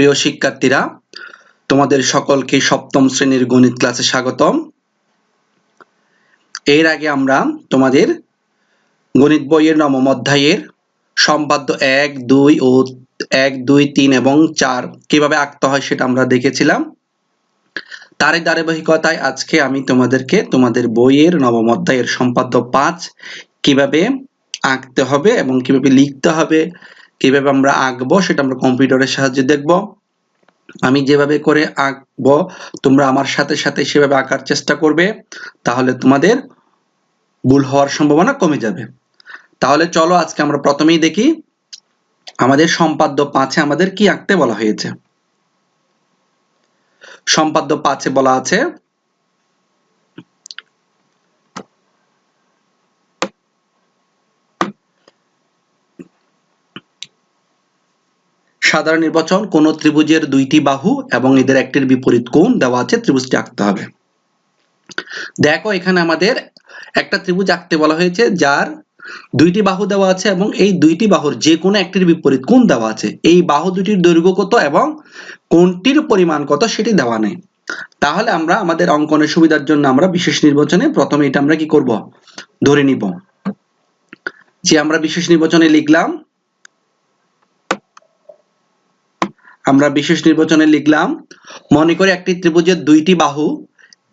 প্রিয় শিক্ষার্থীরা, তোমাদের সকলকে সপ্তম শ্রেণির গণিত ক্লাসে স্বাগতম। এর আগে আমরা তোমাদের গণিত বইয়ের নবম অধ্যায়ের সম্পাদ্য এক, দুই ও এক, দুই, তিন এবং চার কীভাবে আঁকতে হয় সেটা আমরা দেখেছিলাম। তারই ধারাবাহিকতায় আজকে আমি তোমাদেরকে তোমাদের বইয়ের নবম অধ্যায়ের সম্পাদ্য পাঁচ কীভাবে আঁকতে হবে এবং কীভাবে লিখতে হবে কীভাবে আমরা আঁকবো সেটা আমরা কম্পিউটারের সাহায্যে দেখব। আমি যেভাবে করে আঁকবো, তোমরা আমার সাথে সাথে সেভাবে আঁকার চেষ্টা করবে, তাহলে তোমাদের ভুল হওয়ার সম্ভাবনা কমে যাবে। তাহলে চলো আজকে আমরা প্রথমেই দেখি, আমাদের সম্পাদ্য পাঁচে আমাদের কি আঁকতে বলা হয়েছে? সম্পাদ্য পাঁচে বলা আছে সাধারণ নির্বাচন, কোন ত্রিভুজের দুইটি বাহু এবং এদের একটির বিপরীত কোণ দেওয়া আছে, ত্রিভুজটি আঁকতে হবে। দেখো এখানে আমাদের একটা ত্রিভুজ আঁকতে বলা হয়েছে, যার দুইটি বাহু দেওয়া আছে এবং এই দুইটি বাহুর যে কোনো একটির বিপরীত কোণ দেওয়া আছে। এই বাহু দুটির দৈর্ঘ্য কত এবং কোণটির পরিমাণ কত সেটি দেওয়া নেই। তাহলে আমরা আমাদের অঙ্কনের সুবিধার জন্য আমরা বিশেষ নির্বাচনে প্রথমে এটা আমরা কি করব? ধরে নিব। যে আমরা বিশেষ নির্বাচনে লিখলাম আমরা বিশেষ নির্বাচনে লিখলাম, মনে করে একটি ত্রিভুজের দুইটি বাহু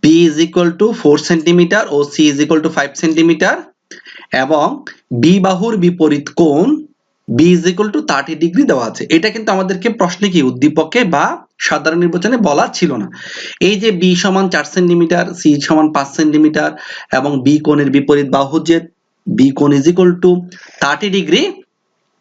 b is equal to 4 centimetre O c is equal to 5 centimetre এবং b বাহুর বিপরীত কোণ b is equal to 30 degree দেওয়া আছে। এটা কিন্তু আমাদেরকে প্রশ্নে কি উদ্দীপকে বা সাধারণ নির্বাচনে বলা ছিল না। এই যে b সমান 4 সেন্টিমিটার c সমান 5 সেন্টিমিটার এবং b কোণের বিপরীত বাহু যে b কোণ is equal to 30 ডিগ্রি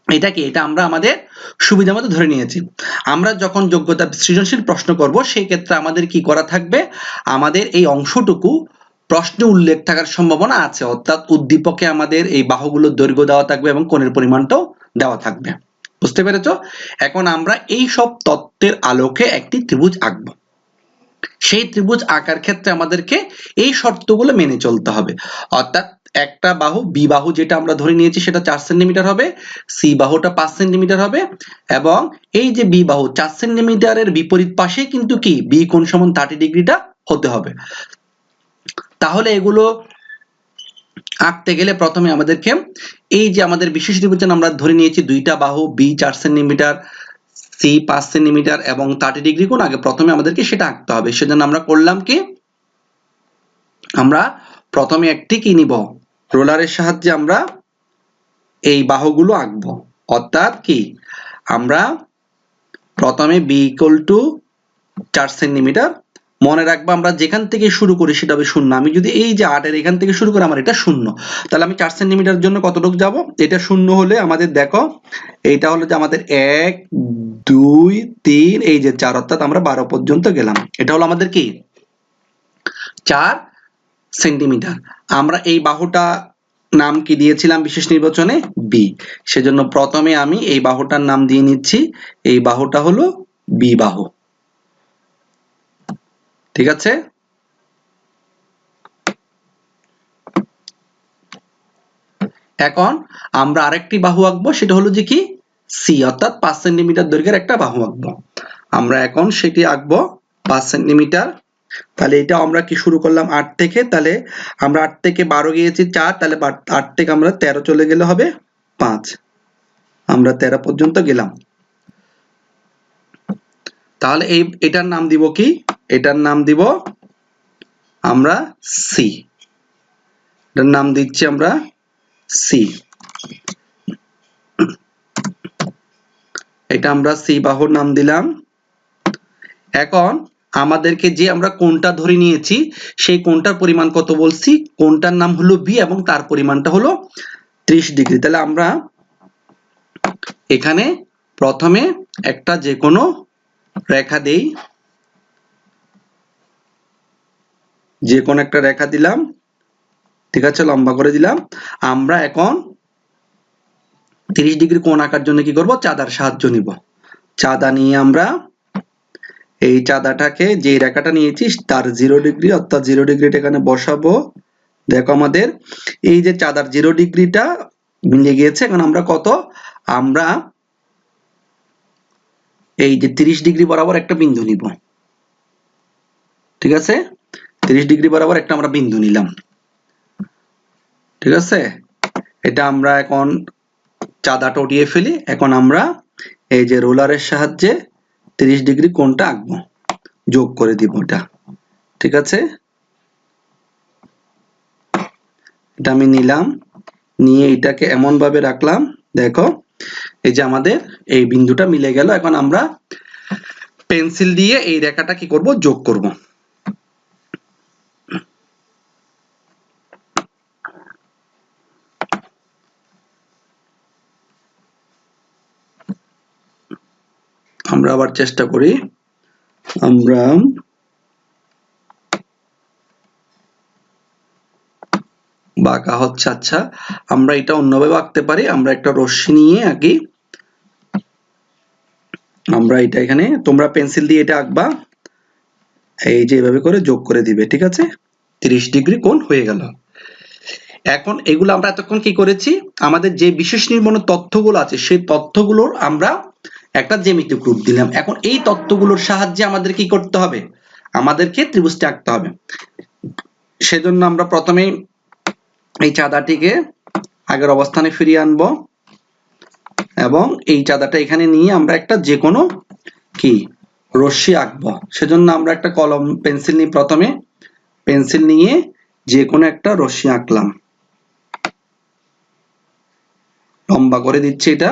এটা কি? এটা আমরা আমাদের সুবিধা মতো ধরে নিয়েছি। আমরা যখন যোগ্যতা সৃজনশীল প্রশ্ন করব, সেই ক্ষেত্রে আমাদের কি করা থাকবে? আমাদের এই অংশটুকু প্রশ্নে উল্লেখ থাকার সম্ভাবনা আছে, অর্থাৎ উদ্দীপকে আমাদের এই বাহুগুলোর দৈর্ঘ্য দেওয়া থাকবে এবং কোণের পরিমাণটাও দেওয়া থাকবে। বুঝতে পেরেছ? এখন আমরা এই সব তত্ত্বের আলোকে একটি ত্রিভুজ আঁকবো। সেই ত্রিভুজ আঁকার ক্ষেত্রে আমাদেরকে এই শর্তগুলো মেনে চলতে হবে। অর্থাৎ একটা বাহু, বি বাহু যেটা আমরা ধরে নিয়েছি সেটা চার সেন্টিমিটার হবে, সি বাহুটা পাঁচ সেন্টিমিটার হবে এবং এই যে বি বাহু, চার সেন্টিমিটারের বিপরীত পাশে কিন্তু কি? বি কোণ সমান থার্টি ডিগ্রিটা হতে হবে। তাহলে এগুলো আঁকতে গেলে প্রথমে আমাদেরকে এই যে আমাদের বিশেষ নির্বাচন আমরা ধরে নিয়েছি দুইটা বাহু বি চার সেন্টিমিটার সি পাঁচ সেন্টিমিটার এবং থার্টি ডিগ্রি কোণ, আগে প্রথমে আমাদেরকে সেটা আঁকতে হবে। সেজন্য আমরা করলাম কি? আমরা প্রথমে একটি কি নিব? রোলারের সাহায্যে আমরা এই বাহুগুলো আঁকবো। অর্থাৎ কি? আমরা প্রথমে বি ইকুয়াল টু চার সেন্টিমিটার মনে রাখব আমরা যেখান থেকে শুরু করি সেটা হবে শূন্য। আমি যদি এই যে আটের এখান থেকে শুরু করি আমার এটা শূন্য। তাহলে আমি চার সেন্টিমিটার জন্য কতটুকু যাব? এটা শূন্য হলে আমাদের দেখো, এইটা হলো যে আমাদের এক, দুই, তিন, এই যে চার, অর্থাৎ আমরা বারো পর্যন্ত গেলাম। এটা হলো আমাদের কি? চার সেন্টিমিটার। আমরা এই বাহুটা নাম কি দিয়েছিলাম বিশেষ নির্বাচনে? বি সেজন্য প্রথমে আমি এই বাহুটার নাম দিয়ে নিচ্ছি। এই বাহুটা হলো বি বাহু। ঠিক আছে? এখন আমরা আরেকটি বাহু আঁকবো, সেটা হলো যে কি? সি অর্থাৎ পাঁচ সেন্টিমিটার দৈর্ঘ্যের একটা বাহু আঁকবো। আমরা এখন সেটি আঁকবো পাঁচ সেন্টিমিটার তাহলে এটা আমরা কি শুরু করলাম আট থেকে? তাহলে আমরা আট থেকে বারো গিয়েছি, চার, তাহলে আট থেকে আমরা তেরো চলে গেলে হবে পাঁচ। আমরা তেরো পর্যন্ত গেলাম। তাহলে এই এটার নাম দিব কি? এটার নাম দিব আমরা সি এটার নাম দিচ্ছি আমরা সি এটা আমরা সি বাহুর নাম দিলাম। এখন আমাদেরকে যে আমরা কোনটা ধরে নিয়েছি, সেই কোনটার পরিমাণ কত বলছি? কোনটার নাম হলো বি এবং তার পরিমাণটা হলো 30 ডিগ্রি। তাহলে আমরা এখানে প্রথমে একটা যে কোনো রেখা দেই। যে কোনো একটা রেখা দিলাম। ঠিক আছে, লম্বা করে দিলাম। আমরা এখন 30 ডিগ্রি কোণ আঁকার জন্য কি করব? চাঁদার সাহায্য নিব। চাঁদা নিয়ে আমরা এই চাঁদাটাকে যে রেখাটা নিয়েছিস তার জিরো ডিগ্রি অর্থাৎ জিরো ডিগ্রিটা এখানে বসাবো। দেখো আমাদের এই যে চাঁদার জিরো ডিগ্রিটা মিলে গিয়েছে, এখন আমরা কত? আমরা এই যে তিরিশ ডিগ্রি বরাবর একটা বিন্দু নিব। ঠিক আছে? তিরিশ ডিগ্রি বরাবর একটা আমরা বিন্দু নিলাম। ঠিক আছে? এটা আমরা এখন চাঁদাটা উঠিয়ে ফেলি। এখন আমরা এই যে রোলারের সাহায্যে তিরিশ ডিগ্রি কোণটা আঁকবো? যোগ করে দিব এটা ঠিক আছে? এটা আমি নিলাম। নিয়ে এটাকে এমন ভাবে রাখলাম। দেখো, এই যে আমাদের এই বিন্দুটা মিলে গেল। এখন আমরা পেন্সিল দিয়ে এই রেখাটা কি করব? যোগ করব। আমরা আবার চেষ্টা করি। আমরা বাঁকা হচ্ছে আচ্ছা। আমরা এটা অন্যভাবে আঁকতে পারি। আমরা একটা রশ্মি নিয়ে আঁকি। আমরা এটা এখানে, তোমরা পেন্সিল দিয়ে এটা আঁকবা। এই যে এভাবে করে যোগ করে দিবে, ঠিক আছে? 30 ডিগ্রি কোণ হয়ে গেল। এখন এগুলো আমরা এতক্ষণ কি করেছি? আমাদের যে বিশেষ নির্মাণ তথ্যগুলো আছে, সেই তথ্যগুলোর আমরা একটা জ্যামিতিক রূপ দিলাম। এখন এই তত্ত্বগুলোর সাহায্যে আমাদের কি করতে হবে? আমাদেরকে ত্রিভুজটা আঁকতে হবে। সেজন্য আমরা প্রথমে এই চাঁদাটিকে আগের অবস্থানে ফিরিয়ে আনব এবং এই চাঁদাটা এখানে নিয়ে আমরা একটা যে কোনো কি রশ্মি আঁকবো। সেজন্য আমরা একটা কলম, পেন্সিল নিই প্রথমে পেন্সিল নিয়ে যে কোনো একটা রশ্মি আঁকলাম। লম্বা করে দিচ্ছি এটা।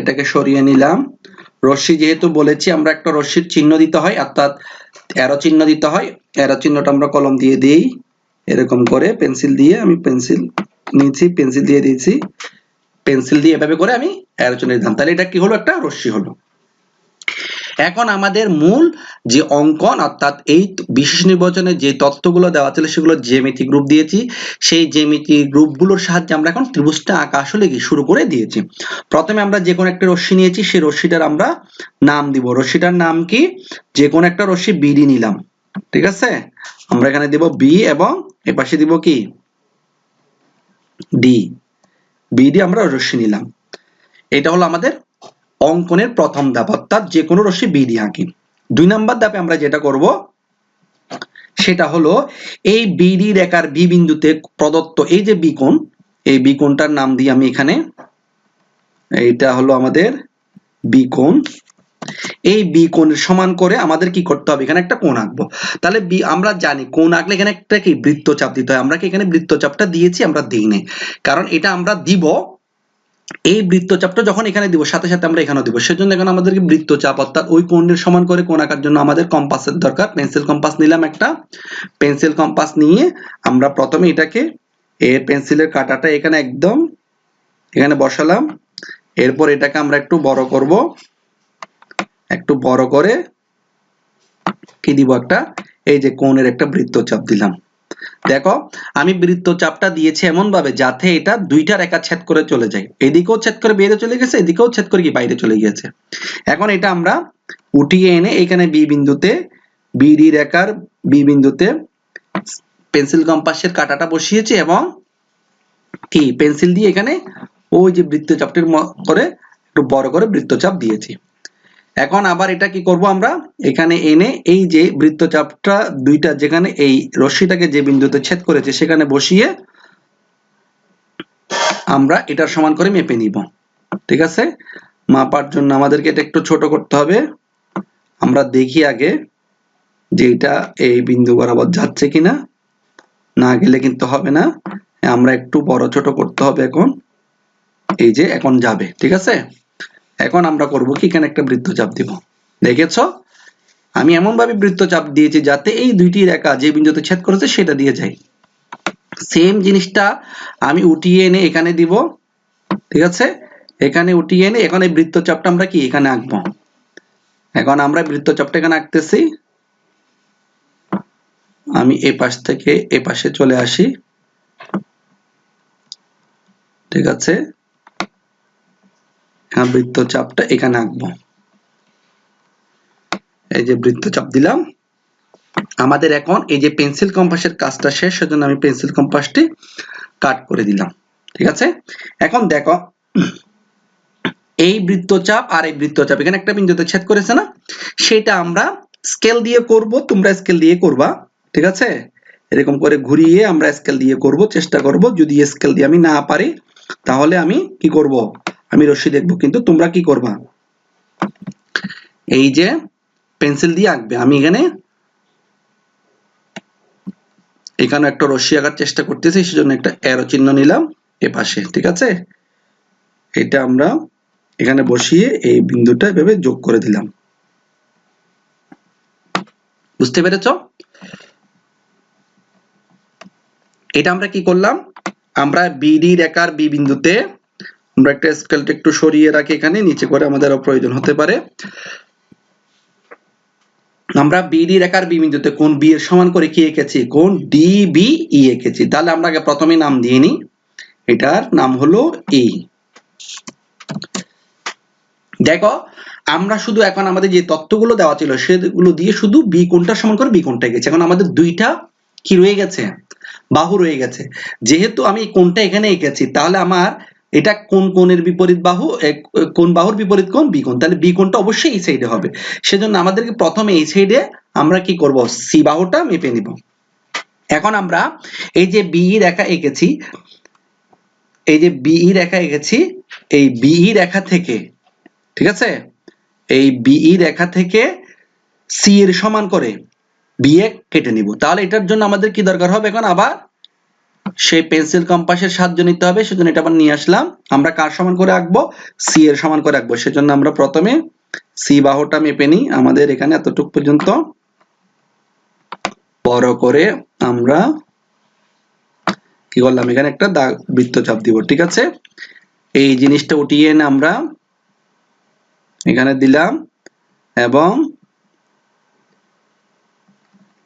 এটাকে সরিয়ে নিলাম। রশ্মি যেহেতু বলেছি, আমরা একটা রশ্মির চিহ্ন দিতে হয়, অর্থাৎ অ্যারো চিহ্ন দিতে হয়। অ্যারো চিহ্নটা আমরা কলম দিয়ে দিই। এরকম করে পেন্সিল দিয়ে আমি পেন্সিল নিয়েছি পেন্সিল দিয়ে দিয়েছি। পেন্সিল দিয়ে এভাবে করে আমি অ্যারো চিহ্ন দিলাম। তাহলে এটা কি হলো? একটা রশ্মি হলো। এখন আমাদের মূল যে অঙ্কন, অর্থাৎ এই বিশেষ নির্বাচনে যে তত্ত্বগুলো দেওয়া ছিল সেগুলো জ্যামিতিক রূপ দিয়েছি। সেই জ্যামিতিক রূপগুলোর সাহায্যে আমরা এখন ত্রিভুজটা আঁকা আসলে কি শুরু করে দিয়েছি। প্রথমে আমরা যে কোনো একটা রশ্মি নিয়েছি, সেই রশ্মিটার আমরা নাম দিব। রশ্মিটার নাম কি? যে কোনো একটা রশ্মি বিডি নিলাম। ঠিক আছে? আমরা এখানে দিব বি এবং এ পাশে দিব কি? ডি বিডি আমরা রশ্মি নিলাম। এটা হলো আমাদের অঙ্কনের প্রথম ধাপ, অর্থাৎ যে কোনো রশ্মি বিডি আঁকি। দুই নাম্বার ধাপে আমরা যেটা করব, সেটা হলো এই বিডি রেখার বি বিন্দুতে প্রদত্ত এই যে বিকোণ, এই বিকোণটার নাম দিই আমি এখানে। এইটা হলো আমাদের বিকোণ। এই বি কোণের সমান করে আমাদের কি করতে হবে? এখানে একটা কোণ আঁকবো। তাহলে বি, আমরা জানি কোণ আঁকলে এখানে একটা কি? বৃত্তচাপ দিতে হয়। আমরা কি এখানে বৃত্তচাপটা দিয়েছি, আমরা দিই নাই কারণ এটা আমরা দিব এই বৃত্তচাপটা যখন এখানে দিব, সাথে সাথে আমরা এখানেও দিব। সেজন্য এখন আমাদেরকে বৃত্তচাপ অর্থাৎ ওই কোণের সমান করে কোণ আঁকার জন্য আমাদের কম্পাসের দরকার। পেন্সিল কম্পাস নিলাম একটা। পেন্সিল কম্পাস নিয়ে আমরা প্রথমে এটাকে এর পেন্সিলের কাঁটাটা এখানে একদম এখানে বসালাম। এরপর এটাকে আমরা একটু বড় করব। একটু বড় করে কি দিব একটা? এই যে কোণের একটা বৃত্তচাপ দিলাম। দেখো, আমি বৃত্তচাপটা দিয়েছি এমন ভাবে যাতে এটা দুইটা রেখা ছেদ করে চলে যায়। এদিকেও ছেদ করে বাইরে চলে গেছে, এদিকেও ছেদ করে কি বাইরে চলে গিয়েছে। এখন এটা আমরা উঠিয়ে এনে এখানে বি বিন্দুতে বিডি রেখার বি বিন্দুতে পেন্সিল কম্পাসের কাঁটাটা বসিয়েছি এবং কি? পেন্সিল দিয়ে এখানে ওই যে বৃত্তচাপটির করে একটু বড় করে বৃত্তচাপ দিয়েছি। এখন আবার এটা কি করব আমরা? এখানে এনে এই যে বৃত্তচাপটা দুইটা যেখানে এই রশ্মিটাকে যে বিন্দুতে ছেদ করেছে সেখানে বসিয়ে আমরা এটার সমান করে মেপে নিব। ঠিক আছে? মাপার জন্য আমাদেরকে এটা একটু ছোট করতে হবে। আমরা দেখি আগে যে এটা এই বিন্দু বরাবর যাচ্ছে কিনা। না গেলে কিন্তু হবে না। আমরা একটু বড় ছোট করতে হবে এখন। এই যে এখন যাবে। ঠিক আছে? এখন আমরা করব কি? এখানে একটা বৃত্তচাপ দিব। দেখেছ? আমি এমন ভাবে বৃত্তচাপ দিয়েছি যাতে এই দুইটি রেখা যে বিন্দুতে ছেদ করেছে সেটা দিয়ে যায়। সেম জিনিসটা আমি উঠিয়ে এনে এখানে দিব। ঠিক আছে? এখানে উঠিয়ে এনে এখানে বৃত্তচাপটা আমরা কি? এখানে আঁকবো। এখন আমরা বৃত্তচাপটা এখানে আঁকতেছি। আমি এ পাশ থেকে এ পাশে চলে আসি। ঠিক আছে? বৃত্তচাপটা এখানে আঁকবো। এই যে বৃত্তচাপ দিলাম। আমাদের এখন এই যে পেন্সিল কম্পাসের কাজটা শেষ, সেজন্য আমি পেন্সিল কম্পাসটি কাট করে দিলাম। ঠিক আছে? এখন দেখো, এই বৃত্তচাপ আর এই বৃত্তচাপ, এখানে একটা বিন্দুতে ছেদ করেছে না? সেটা আমরা স্কেল দিয়ে করব, তোমরা স্কেল দিয়ে করবা। ঠিক আছে? এরকম করে ঘুরিয়ে আমরা স্কেল দিয়ে করব, চেষ্টা করব। যদি স্কেল দিয়ে আমি না পারি, তাহলে আমি কি করব? আমি রশ্মি দেখব, কিন্তু তোমরা কি করবা? এই যে পেন্সিল দিয়ে আঁকবে, আমি এখানে এখানে একটা রশ্মি আঁকার চেষ্টা করতেছি, সেজন্য একটা অ্যারো চিহ্ন নিলাম এ পাশে ঠিক আছে? এটা আমরা এখানে বসিয়ে এই বিন্দুটা এভাবে যোগ করে দিলাম। বুঝতে পেরেছ? এটা আমরা কি করলাম? আমরা বিডি রেখার বি বিন্দুতে আমরা একটা স্কেলটা একটু সরিয়ে রাখি এখানে, নিচে করে আমাদের প্রয়োজন হতে পারে। আমরা বিডি রেখার বি বিন্দুতে কোন বি এর সমান করে কি এঁকেছি? কোন ডি বি ই এঁকেছি। তাহলে আমরা আগে প্রথমে নাম দিয়ে নিই। এটার নাম হলো ই দেখো, আমরা শুধু এখন আমাদের যে তত্ত্বগুলো দেওয়া ছিল, সেগুলো দিয়ে শুধু বি কোনটা সমান করে বি কোনটা গেছে এখন আমাদের দুইটা কি রয়ে গেছে? বাহু রয়ে গেছে। যেহেতু আমি কোনটা এখানে এঁকেছি, তাহলে আমার এটা কোন কোণের বিপরীত বাহু? কোন বাহুর বিপরীত কোণ? বি কোণ। তাহলে বি কোণটা অবশ্যই এই সাইডে হবে। সেজন্য আমাদেরকে প্রথমে এই সাইডে আমরা কি করব? সি বাহুটা মেপে নিব। এখন আমরা এই যে বিই রেখা এঁকেছি, এই যে বিই রেখা এঁকেছি, এই বিই রেখা থেকে, ঠিক আছে? এই বিই রেখা থেকে সি এর সমান করে বিএ কেটে নিব। তাহলে এটার জন্য আমাদের কি দরকার হবে? এখন আবার সেই পেন্সিল কম্পাসের সাহায্য নিতে হবে, সেজন্য এটা আবার নিয়ে আসলাম। আমরা কার সমান করে আঁকবো? সি এর সমান করে আঁকবো। সেজন্য আমরা প্রথমে সি বাহুটা মেপে নিই। আমাদের এখানে এতটুক পর্যন্ত। বড় করে আমরা কি করলাম? এখানে একটা দাগ বৃত্তচাপ দিব, ঠিক আছে? এই জিনিসটা উঠিয়ে এনে আমরা এখানে দিলাম এবং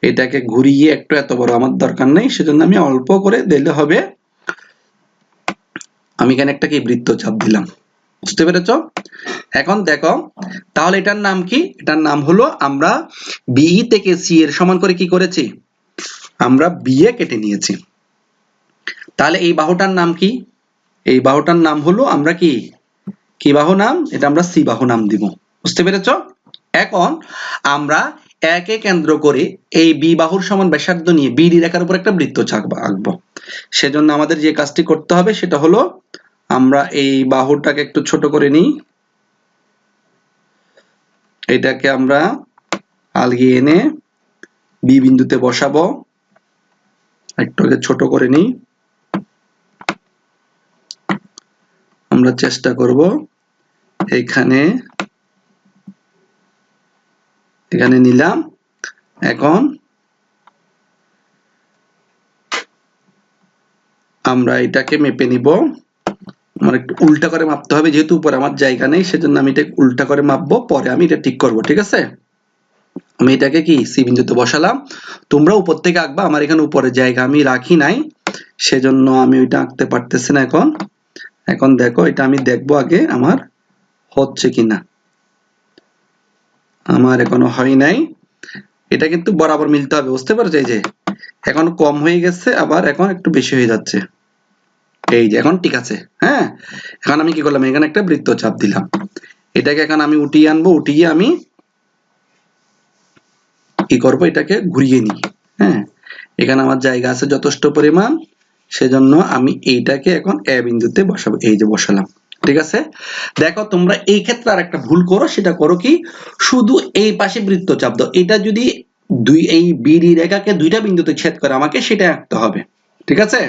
এটাকে ঘুরিয়ে একটু এত বড় আমার দরকার নেই, সেজন্য আমি অল্প করে দিলে হবে। আমি এখানে একটা কি বৃত্তচাপ দিলাম, বুঝতে পেরেছ? এখন দেখো, তাহলে এটার নাম কি? এটার নাম হলো আমরা বিই থেকে সি এর সমান করে কি করেছি? আমরা বিএ কেটে নিয়েছি। তাহলে এই বাহুটার নাম কি? এই বাহুটার নাম হলো আমরা কি? কি বাহু নাম? এটা আমরা সি বাহু নাম দিব, বুঝতে পেরেছ? এখন আমরা একে কেন্দ্র করে এই বি বাহুর সমান ব্যাসার্ধ নিয়ে বিডি রেখার উপর একটা বৃত্ত আঁকবো। সেজন্য আমাদের যে কাজটি করতে হবে সেটা হলো আমরা এই বাহুটাকে একটু ছোট করে নিই। এটাকে আমরা আলগিয়ে এনে বি বিন্দুতে বসাবো। একটু ছোট করে নিই। আমরা চেষ্টা করব এখানে এখানে নিলাম। এখন আমরা এটাকে মেপে নিব। আমার একটু উল্টা করে মাপতে হবে, যেহেতু উপরে আমার জায়গা নেই, সেজন্য আমি এটা উল্টা করে মাপবো, পরে আমি এটা ঠিক করব, ঠিক আছে? আমি এটাকে কি, সি বিন্দুতে বসালাম। তোমরা উপর থেকে আঁকবা, আমার এখানে উপরে জায়গা আমি রাখি নাই, সেজন্য আমি ওইটা আঁকতে পারতেছি না এখন। এখন দেখো, এটা আমি দেখব আগে আমার হচ্ছে কিনা। আমার এখনও হয় নাই। এটা কিন্তু বরাবর মিলতে হবে, বুঝতে পারছ? এই যে, এখন কম হয়ে গেছে, আবার এখন একটু বেশি হয়ে যাচ্ছে। এই যে, এখন ঠিক আছে হ্যাঁ? এখন আমি কি করলাম? এখানে একটা বৃত্ত চাপ দিলাম। এটাকে এখন আমি উঠিয়ে আনব, উঠিয়ে আমি কি করব? এটাকে ঘুরিয়ে নিই হ্যাঁ? এখানে আমার জায়গা আছে যথেষ্ট পরিমাণ, সেজন্য আমি এইটাকে এখন এ বিন্দুতে বসাবো। এই যে, বসালাম। ঠিক আছে? দেখো, তোমরা এই ক্ষেত্রে আর একটা ভুল করো, সেটা করো কি? শুধু এই পাশে বৃত্তচাপ দাও। এটা যদি দুই, এই বিডি রেখাকে দুইটা বিন্দুতে ছেদ করে আমাকে সেটা আঁকতে হবে। ঠিক আছে?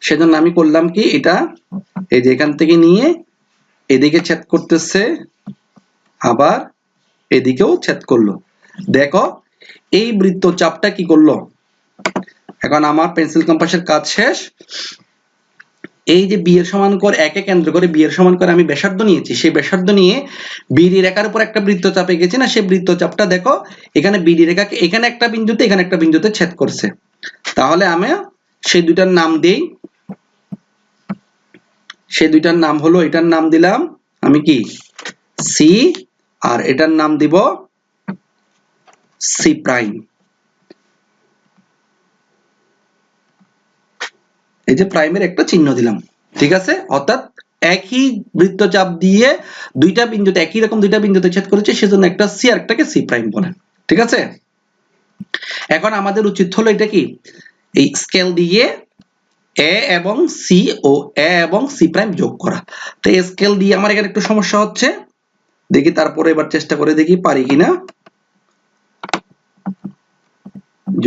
সেজন্য আমি করলাম কি? এটা এই যে এখান থেকে নিয়ে এদিকে ছেদ করতেছে, আবার এদিকেও ছেদ করল। দেখো, এই বৃত্তচাপটা কি করল? এখন আমার পেন্সিল কম্পাসের কাজ শেষ। এই যে বি এর করে একে কেন্দ্র করে বি এর করে আমি ব্যাসার্ধ নিয়েছি, সেই ব্যাসার্ধ নিয়ে বিডি রেখার উপর একটা বৃত্তচাপ এঁকেছি না, সেই বৃত্তচাপটা দেখো, এখানে বিডি রেখাকে, এখানে একটা বিন্দুতে, এখানে একটা বিন্দুতে ছেদ করছে। তাহলে আমি সেই দুইটার নাম দেই। সেই দুইটার নাম হলো, এটার নাম দিলাম আমি কি? সি আর এটার নাম দিব সি প্রাইম যে প্রাইমের একটা চিহ্ন দিলাম, ঠিক আছে? অর্থাৎ একই বৃত্তচাপ দিয়ে দুইটা বিন্দুতে, একই রকম দুইটা বিন্দুতে ছেদ করেছে, সেজন্য একটা সি আর একটাকে সি প্রাইম বলেন ঠিক আছে? এখন আমাদের উচিত হলো এটা কি? এই স্কেল দিয়ে এ এবং সি ও এ এবং সি প্রাইম যোগ করা। তো স্কেল দিয়ে আমার এখানে একটু সমস্যা হচ্ছে। দেখি তারপরে এবার চেষ্টা করে দেখি পারি কিনা।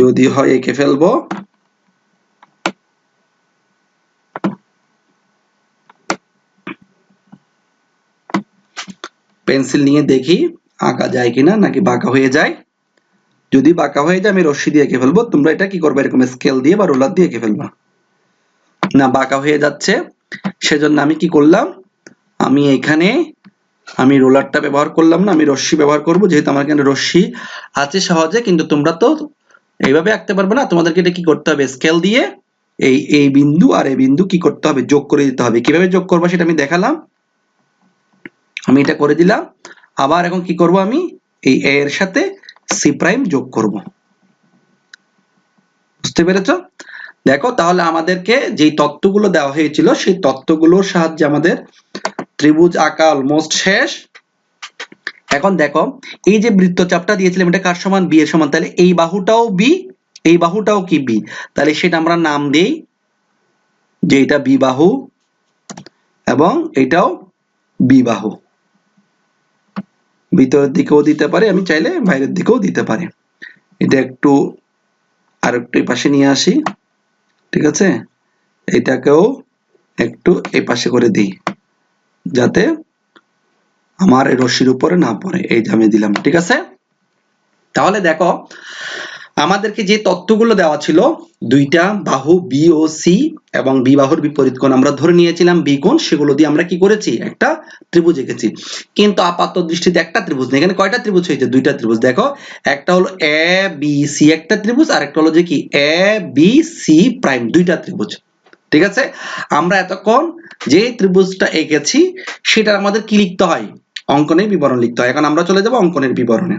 যদি হয় এঁকে ফেলব। পেন্সিল নিয়ে দেখি আঁকা যায় কিনা নাকি বাঁকা হয়ে যায়। যদি বাঁকা হয়ে যায় আমি রশ্মি দিয়ে এঁকে ফেলব। তোমরা এটা কি করবে? এরকম স্কেল দিয়ে বা রোলার দিয়ে এঁকে ফেলবা। না, বাঁকা হয়ে যাচ্ছে। সেজন্য আমি কি করলাম? আমি এখানে আমি রোলারটা ব্যবহার করলাম না, আমি রশ্মি ব্যবহার করব। যেহেতু আমার এখানে রশ্মি আছে সহজে, কিন্তু তোমরা তো এইভাবে আঁকতে পারবে না। তোমাদেরকে এটা কি করতে হবে? স্কেল দিয়ে এই এই বিন্দু আর এই বিন্দু কি করতে হবে? যোগ করে দিতে হবে। কীভাবে যোগ করব সেটা আমি দেখালাম। আমি এটা করে দিলাম। আবার এখন কি করব আমি? এই এ এর সাথে সি প্রাইম যোগ করব। বুঝতে পেরেছ? দেখো, তাহলে আমাদেরকে যেই তত্ত্বগুলো দেওয়া হয়েছিল, সেই তত্ত্বগুলোর সাহায্যে আমাদের ত্রিভুজ আঁকা অলমোস্ট শেষ। এখন দেখো, এই যে বৃত্তচাপটা দিয়েছিলাম, এটা কার সমান? বি এর সমান। তাহলে এই বাহুটাও বি এই বাহুটাও কি বি তাহলে সেটা আমরা নাম দেই, যে এটা বি বাহু এবং এটাও বি বাহু। ভিতরের দিকেও দিতে পারে, আমি চাইলে বাইরের দিকেও দিতে পারে। এটা একটু আর একটু পাশে নিয়ে আসি, ঠিক আছে? এটাকেও একটু এই পাশে করে দিই, যাতে আমার এই রশ্মির উপরে না পড়ে, এই যে আমি দিলাম, ঠিক আছে? তাহলে দেখো আমাদেরকে যে তত্ত্বগুলো দেওয়া ছিল, দুইটা বাহু বি ও সি এবং বি বাহুর বিপরীত কোণ আমরা ধরে নিয়েছিলাম বি কোণ, সেগুলো দিয়ে আমরা কি করেছি? একটা ত্রিভুজ এঁকেছি। কিন্তু আপাত দৃষ্টিতে একটা ত্রিভুজ নেই। এখানে কয়টা ত্রিভুজ হয়েছে? দুইটা ত্রিভুজ। দেখো, একটা হলো এ বি সি একটা ত্রিভুজ আর একটা হলো যে কি? এ বি সি প্রাইম দুইটা ত্রিভুজ। ঠিক আছে? আমরা এতক্ষণ যে ত্রিভুজটা এঁকেছি সেটা আমাদের কি লিখতে হয়? অঙ্কনের বিবরণ লিখতে হয়। এখন আমরা চলে যাব অঙ্কনের বিবরণে।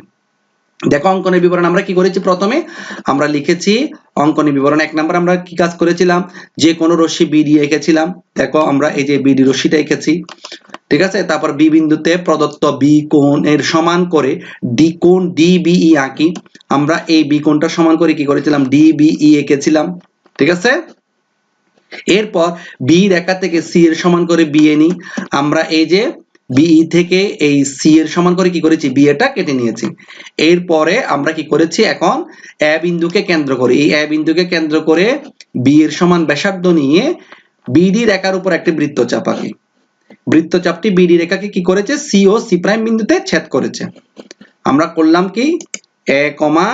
দেখো, অঙ্কনের বিবরণ আমরা কি করেছি প্রথমে? আমরা লিখেছি, অঙ্কনের বিবরণ এক নম্বর আমরা কি কাজ করেছিলাম? যে কোনো রশ্মি বিডি এঁকেছিলাম। দেখো, আমরা এই যে বিডি রশ্মিটা এঁকেছি। ঠিক আছে? তারপর বি বিন্দুতে প্রদত্ত বি কোণ এর সমান করে ডি কোণ ডিবিই আঁকি। আমরা এই বি কোণটা সমান করে কি করেছিলাম? ডিবিই এঁকেছিলাম। ঠিক আছে? এরপর বি রেখা থেকে সি এর সমান করে বিএ নিই। আমরা এই যে বিই থেকে এই সি এর সমান করে কি করেছি? বি এটা কেটে নিয়েছি। এরপরে আমরা কি করেছি এখন? এ বিন্দুকে কেন্দ্র করে, এই এ বিন্দুকে কেন্দ্র করে বি এর সমান ব্যাসার্ধ নিয়ে বিডি রেখার উপর একটি বৃত্তচাপ আঁকি। বৃত্তচাপটি বিডি রেখাকে কি করেছে? সি ও সি প্রাইম বিন্দুতে ছেদ করেছে। আমরা করলাম কি? এ কমা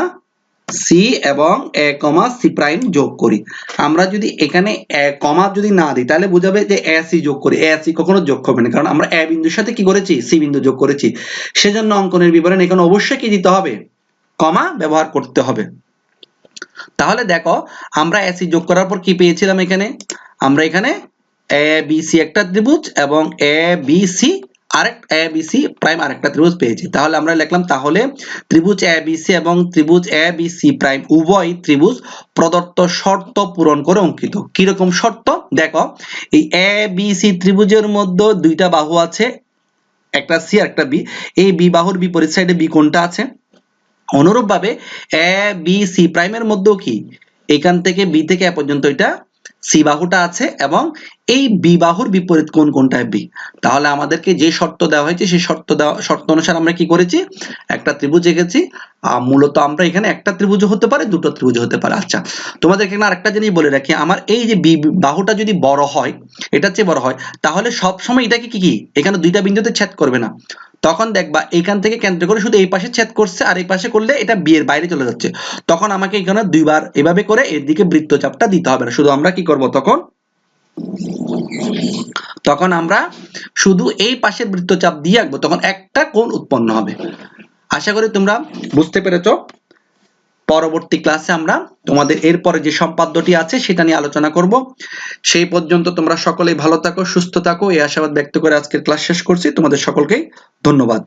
সি এবং এ কমা সি প্রাইম যোগ করি। আমরা যদি এখানে এ কমা যদি না দিই, তাহলে বোঝাবে যে এ সি যোগ করি। এ সি কখনো যোগ হবে না, কারণ আমরা এ বিন্দুর সাথে কি করেছি? সি বিন্দু যোগ করেছি। সেজন্য অঙ্কনের বিবরণ এখানে অবশ্যই কি দিতে হবে? কমা ব্যবহার করতে হবে। তাহলে দেখো, আমরা এসি যোগ করার পর কি পেয়েছিলাম এখানে? আমরা এখানে এ বি সি একটা ত্রিভুজ এবং এ বি সি আরেক এ বি সি প্রাইম আরেকটা ত্রিভুজ পেয়েছি। তাহলে আমরা লিখলাম, তাহলে ত্রিভুজ এ বি সি এবং ত্রিভুজ এ বি সি প্রাইম উভয় ত্রিভুজ প্রদত্ত শর্ত পূরণ করে অঙ্কিত। কীরকম শর্ত? দেখো, এই এ বি সি ত্রিভুজের মধ্যে দুইটা বাহু আছে, একটা সি আর একটা বি এই বি বাহুর বিপরীত সাইডে বি কোণটা আছে? অনুরূপভাবে এ বি সি প্রাইমের মধ্যেও কি? এখান থেকে বি থেকে এ পর্যন্ত এটা সি বাহুটা আছে এবং এই বি বাহুর বিপরীত কোন কোনটা বি? তাহলে আমাদেরকে যে শর্ত দেওয়া হয়েছে, সেই শর্ত দেওয়া, শর্ত অনুসারে আমরা কি করেছি? একটা ত্রিভুজ এঁকেছি। আর মূলত আমরা এখানে একটা ত্রিভুজ হতে পারে, দুটো ত্রিভুজ হতে পারে। আচ্ছা তোমাদেরকে এখানে আরেকটা জিনিস বলে রাখি। আমার এই যে বি, বাহুটা যদি বড় হয় এটা চেয়ে বড় হয়, তাহলে সব সময় এটাকে কি কি? এখানে দুইটা বিন্দুতে ছেদ করবে না। তখন দেখবা এখান থেকে কেন্দ্র করে শুধু এই পাশে ছেদ করছে আর এই পাশে করলে এটা বিয়ের বাইরে চলে যাচ্ছে। তখন আমাকে এখানে দুইবার এভাবে করে এর দিকে বৃত্তচাপটা দিতে হবে না। শুধু আমরা কি করব তখন? তখন আমরা শুধু এই পাশের বৃত্তচাপ দিয়ে আঁকবো। তখন একটা কোণ উৎপন্ন হবে। আশা করি তোমরা বুঝতে পেরেছ? পরবর্তী ক্লাসে আমরা তোমাদের এরপরে যে সম্পাদ্যটি আছে সেটা নিয়ে আলোচনা করব। সেই পর্যন্ত তোমরা সকলেই ভালো থাকো, সুস্থ থাকো। এই আশাবাদ ব্যক্ত করে আজকের ক্লাস শেষ করছি। তোমাদের সকলকেই ধন্যবাদ।